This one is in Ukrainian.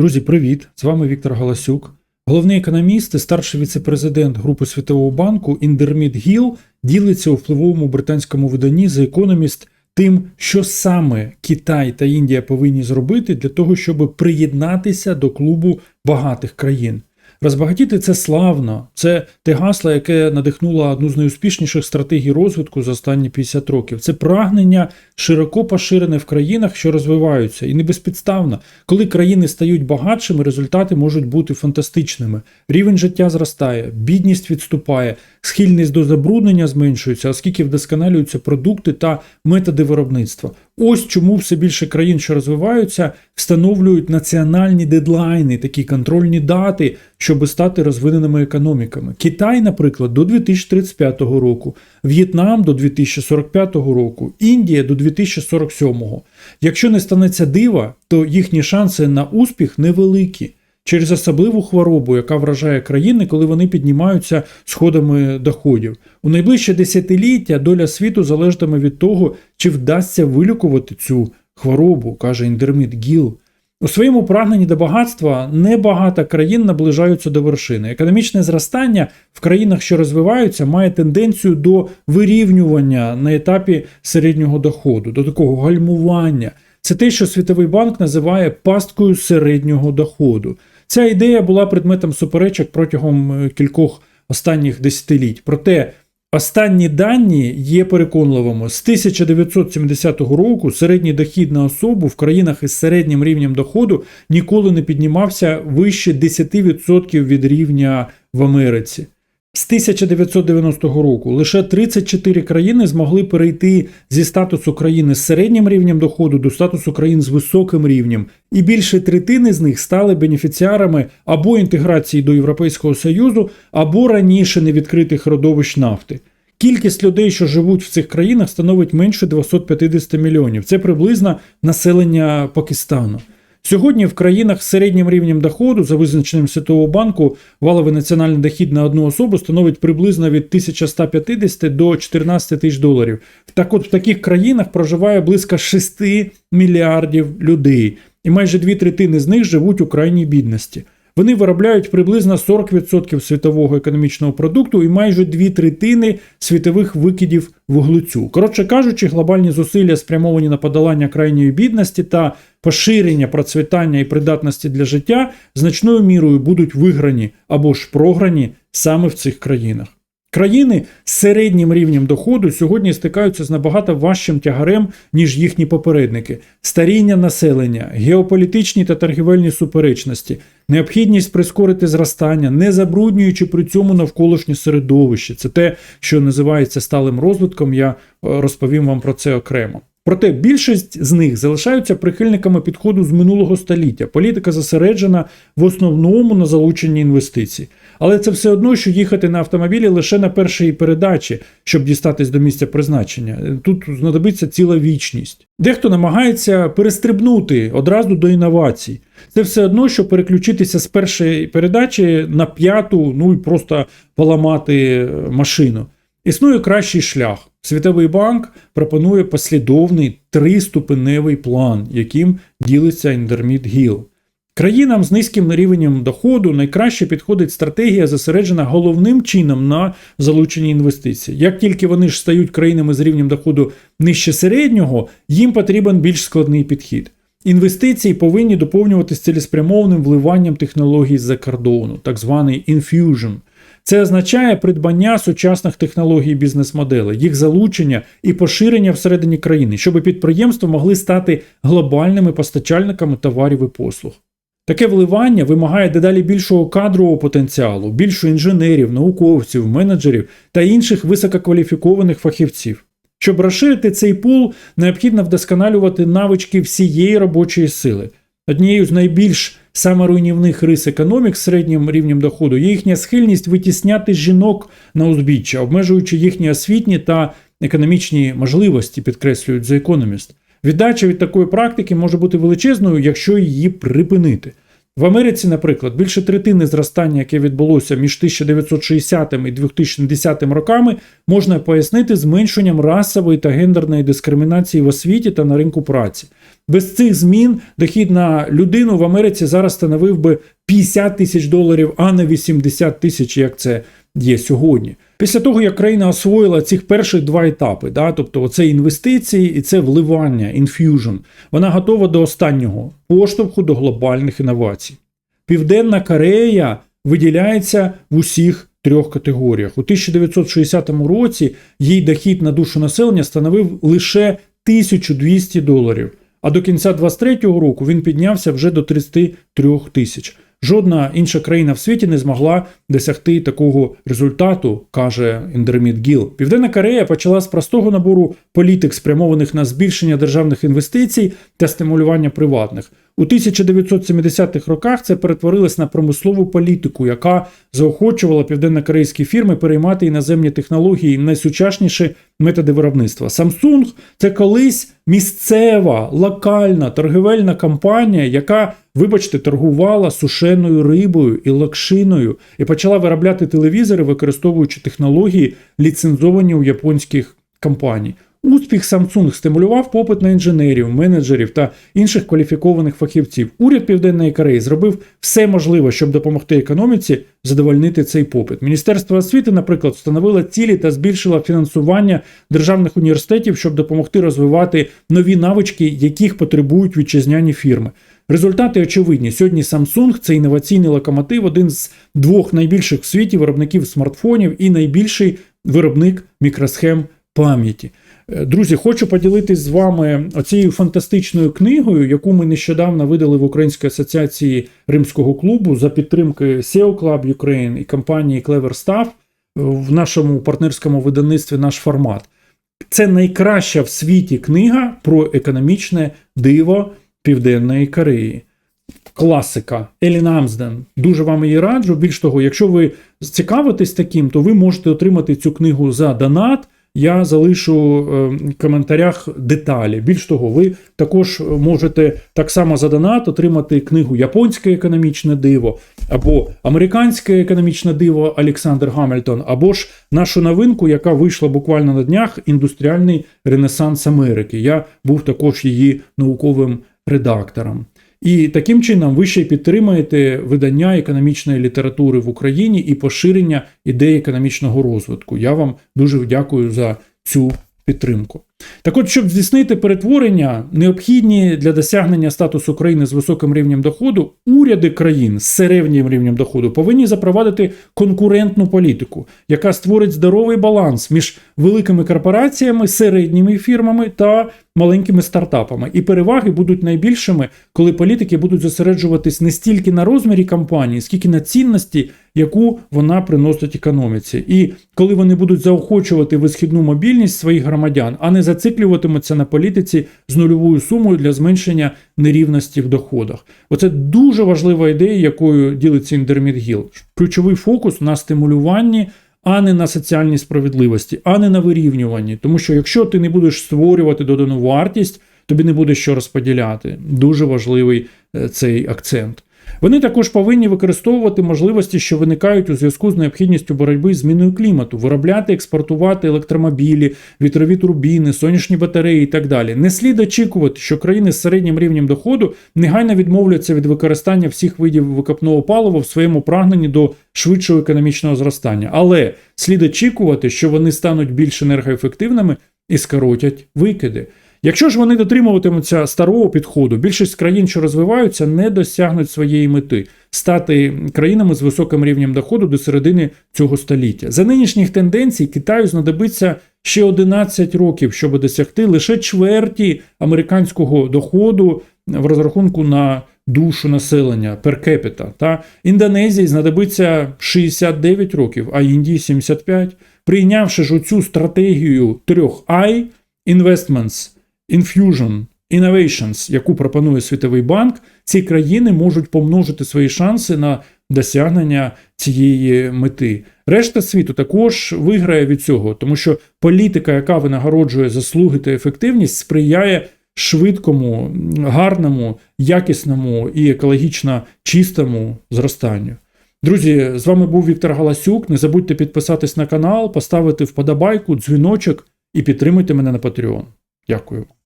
Друзі, привіт! З вами Віктор Галасюк. Головний економіст і старший віцепрезидент Групи Світового банку Індерміт Гіл ділиться у впливовому британському виданні The Economist тим, що саме Китай та Індія повинні зробити для того, щоб приєднатися до клубу багатих країн. Розбагатіти це славно, це те гасло, яке надихнуло одну з найуспішніших стратегій розвитку за останні 50 років. Це прагнення широко поширене в країнах, що розвиваються, і не безпідставно. Коли країни стають багатшими, результати можуть бути фантастичними. Рівень життя зростає, бідність відступає, схильність до забруднення зменшується, оскільки вдосконалюються продукти та методи виробництва. Ось чому все більше країн, що розвиваються, встановлюють національні дедлайни, такі контрольні дати, щоб стати розвиненими економіками. Китай, наприклад, до 2035 року, В'єтнам до 2045 року, Індія до 2047. Якщо не станеться дива, то їхні шанси на успіх невеликі. Через особливу хворобу, яка вражає країни, коли вони піднімаються сходами доходів. У найближче десятиліття доля світу залежатиме від того, чи вдасться вилікувати цю хворобу, каже Індерміт Гіл. У своєму прагненні до багатства небагато країн наближаються до вершини. Економічне зростання в країнах, що розвиваються, має тенденцію до вирівнювання на етапі середнього доходу, до такого гальмування. Це те, що Світовий банк називає пасткою середнього доходу. Ця ідея була предметом суперечок протягом е, кількох останніх десятиліть. Проте останні дані є переконливими. З 1970 року середній дохід на особу в країнах із середнім рівнем доходу ніколи не піднімався вище 10% від рівня в Америці. З 1990 року лише 34 країни змогли перейти зі статусу країни з середнім рівнем доходу до статусу країн з високим рівнем, і більше третини з них стали бенефіціарами або інтеграції до Європейського Союзу, або раніше невідкритих родовищ нафти. Кількість людей, що живуть в цих країнах, становить менше 250 мільйонів. Це приблизно населення Пакистану. Сьогодні в країнах з середнім рівнем доходу, за визначенням Світового банку, валовий національний дохід на одну особу становить приблизно від 1150 до 14 тисяч доларів. Так от в таких країнах проживає близько 6 мільярдів людей, і майже дві третини з них живуть у крайній бідності. Вони виробляють приблизно 40% світового економічного продукту і майже дві третини світових викидів вуглецю. Коротше кажучи, глобальні зусилля спрямовані на подолання крайньої бідності та поширення процвітання і придатності для життя значною мірою будуть виграні або ж програні саме в цих країнах. Країни з середнім рівнем доходу сьогодні стикаються з набагато важчим тягарем, ніж їхні попередники: старіння населення, геополітичні та торгівельні суперечності, необхідність прискорити зростання, не забруднюючи при цьому навколишнє середовище. Це те, що називається сталим розвитком. Я е, розповім вам про це окремо. Проте більшість з них залишаються прихильниками підходу з минулого століття. Політика зосереджена в основному на залученні інвестицій. Але це все одно, що їхати на автомобілі лише на першій передачі, щоб дістатись до місця призначення. Тут знадобиться ціла вічність. Дехто намагається перестрибнути одразу до інновацій. Це все одно, що переключитися з першої передачі на п'яту, ну і просто поламати машину. Існує кращий шлях. Світовий банк пропонує послідовний триступеневий план, яким ділиться Індерміт Гіл. Країнам з низьким рівнем доходу найкраще підходить стратегія, зосереджена головним чином на залученні інвестицій. Як тільки вони ж стають країнами з рівнем доходу нижче середнього, їм потрібен більш складний підхід. Інвестиції повинні доповнюватися цілеспрямованим вливанням технологій з-за кордону, так званий infusion. Це означає придбання сучасних технологій бізнес-моделей, їх залучення і поширення всередині країни, щоб підприємства могли стати глобальними постачальниками товарів і послуг. Таке вливання вимагає дедалі більшого кадрового потенціалу, більше інженерів, науковців, менеджерів та інших висококваліфікованих фахівців. Щоб розширити цей пул, необхідно вдосконалювати навички всієї робочої сили. Однією з найбільш саморуйнівних рис економік з середнім рівнем доходу є їхня схильність витісняти жінок на узбіччя, обмежуючи їхні освітні та економічні можливості, підкреслюють The Economist. Віддача від такої практики може бути величезною, якщо її припинити. В Америці, наприклад, більше третини зростання, яке відбулося між 1960 і 2010 роками, можна пояснити зменшенням расової та гендерної дискримінації в освіті та на ринку праці. Без цих змін дохід на людину в Америці зараз становив би 50 тисяч доларів, а не 80 тисяч, як це є сьогодні. Після того, як країна освоїла цих перших два етапи, да, тобто це інвестиції і це вливання, інф'южн, вона готова до останнього поштовху до глобальних інновацій. Південна Корея виділяється в усіх трьох категоріях. У 1960 році їй дохід на душу населення становив лише 1200 доларів, а до кінця 23-го року він піднявся вже до 33 тисяч. Жодна інша країна в світі не змогла досягти такого результату, каже Індерміт Гіл. Південна Корея почала з простого набору політик, спрямованих на збільшення державних інвестицій та стимулювання приватних. У 1970-х роках це перетворилось на промислову політику, яка заохочувала південнокорейські фірми переймати іноземні технології і найсучасніші методи виробництва. Samsung – це колись місцева локальна торгівельна компанія, яка, вибачте, торгувала сушеною рибою і локшиною і виробляти телевізори, використовуючи технології, ліцензовані у японських компаній. Успіх Samsung стимулював попит на інженерів, менеджерів та інших кваліфікованих фахівців. Уряд Південної Кореї зробив все можливе, щоб допомогти економіці задовольнити цей попит. Міністерство освіти, наприклад, встановило цілі та збільшило фінансування державних університетів, щоб допомогти розвивати нові навички, яких потребують вітчизняні фірми. Результати очевидні. Сьогодні Samsung – це інноваційний локомотив, один з двох найбільших в світі виробників смартфонів і найбільший виробник мікросхем пам'яті. Е, Друзі, хочу поділитись з вами оцією фантастичною книгою, яку ми нещодавно видали в Українській асоціації Римського клубу за підтримки SEO Club Ukraine і компанії Clever Stuff в нашому партнерському видавництві наш формат. Це найкраща в світі книга про економічне диво Південної Кореї. Класика Елін Амсден. Дуже вам її раджу. Більш того, якщо ви цікавитесь таким, то ви можете отримати цю книгу за донат. Я залишу е, в коментарях деталі. Більш того, ви також можете так само за донат отримати книгу Японське економічне диво або Американське економічне диво Олександр Гамільтон, або ж нашу новинку, яка вийшла буквально на днях Індустріальний Ренесанс Америки. Я був також її науковим редактором. І таким чином ви ще й підтримуєте видання економічної літератури в Україні і поширення ідей економічного розвитку. Я вам дуже дякую за цю підтримку. Так от, щоб здійснити перетворення, необхідні для досягнення статусу країни з високим рівнем доходу, уряди країн з середнім рівнем доходу повинні запровадити конкурентну політику, яка створить здоровий баланс між великими корпораціями, середніми фірмами та маленькими стартапами. І переваги будуть найбільшими, коли політики будуть зосереджуватись не стільки на розмірі компанії, скільки на цінності, яку вона приносить економіці. І коли вони будуть заохочувати висхідну мобільність своїх громадян, а не зациклюватимуться на політиці з нульовою сумою для зменшення нерівності в доходах. Оце дуже важлива ідея, якою ділиться Індерміт Гіл. Ключовий фокус на стимулюванні. А не на соціальній справедливості, а не на вирівнюванні. Тому що якщо ти не будеш створювати додану вартість, тобі не буде що розподіляти. Дуже важливий е, цей акцент. Вони також повинні використовувати можливості, що виникають у зв'язку з необхідністю боротьби з зміною клімату, виробляти, експортувати електромобілі, вітрові турбіни, сонячні батареї і так далі. Не слід очікувати, що країни з середнім рівнем доходу негайно відмовляться від використання всіх видів викопного палива в своєму прагненні до швидшого економічного зростання. Але слід очікувати, що вони стануть більш енергоефективними і скоротять викиди. Якщо ж вони дотримуватимуться старого підходу, більшість країн, що розвиваються, не досягнуть своєї мети стати країнами з високим рівнем доходу до середини цього століття. За нинішніх тенденцій Китаю знадобиться ще 11 років, щоб досягти лише чверті американського доходу в розрахунку на душу населення capita. Та Індонезії знадобиться 69 років, а Індії 75. Прийнявши ж оцю стратегію трьох I – Investments, Infusion, Innovations, яку пропонує Світовий банк, ці країни можуть помножити свої шанси на досягнення цієї мети. Решта світу також виграє від цього, тому що політика, яка винагороджує заслуги та ефективність, сприяє швидкому, гарному, якісному і екологічно чистому зростанню. Друзі, з вами був Віктор Галасюк. Не забудьте підписатись на канал, поставити вподобайку, дзвіночок і підтримуйте мене на Patreon. Дякую.